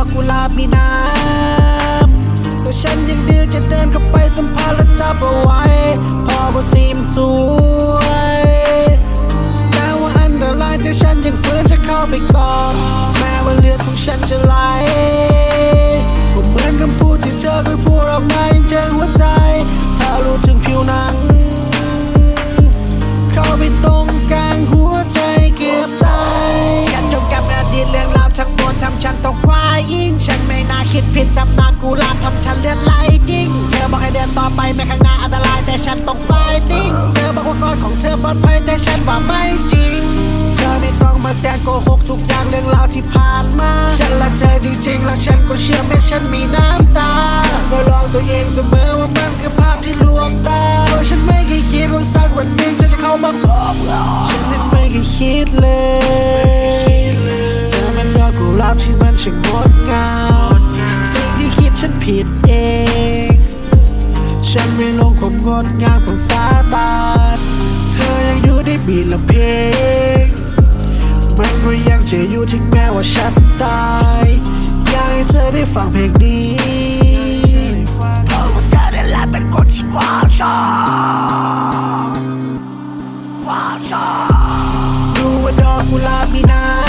อกกุลาบมีน้ำแต่ฉันยังดื้อจะเดินเข้าไปสัมผัสและจับเอาไว้ พอว่าสีมสวยแม้ว่าอันตรายแต่ฉันยังฝืนจะเข้าไปกอดแม้ว่าเลือดของฉันจะไหลก็เหมือนคำพูดที่เธอเคยพูดออกมายังแจงหัวใจเธอรู้ถึงผิวหนังเข้าไปตรงกลางหัวใจเกือบตายฉันจมกับอดีตเรื่องราวทั้งหมดทำฉันต้อง อิงฉันไม่น่าคิดผิดทำนามกูลาทำฉันเลือดไหลจริง เธอบอกให้เดินต่อไปไม่ข้างหน้าอันตรายแต่ฉันต้องไฟติ้งเธอบอกว่ากอดของเธอปลอดภัยแต่ฉันว่าไม่จริง เธอไม่ต้องมาแสงโกหกทุกอย่างเรื่องราวที่ผ่านมา ฉันรักเธอจริงๆแล้วฉันก็เชื่อแม้ฉันมีน้ำตา ก็ลองตัวเองเสมอว่ามันคือภาพที่ลวงตาเพราะฉันไม่เคยคิดว่าสักวันหนึ่งเธอจะเข้ามาบอกเราฉันไม่เคยคิดเลย เธอเป็นดอกกุหลาบที่ ช่างงดงามสิ่งที่คิดฉันผิดเอง ฉันไม่ลงความงดงามของสาบานเธอยังอยู่ในบีทละเพลงมันก็ยังจะอยู่ถึงแม้ว่าฉันตายอยากให้เธอได้ฟังเพลงนี้เพราะว่าเธอได้แหละเป็นคนที่กว้างชอบกว้างชอบดูว่าดอกกุหลาบมีน้ำ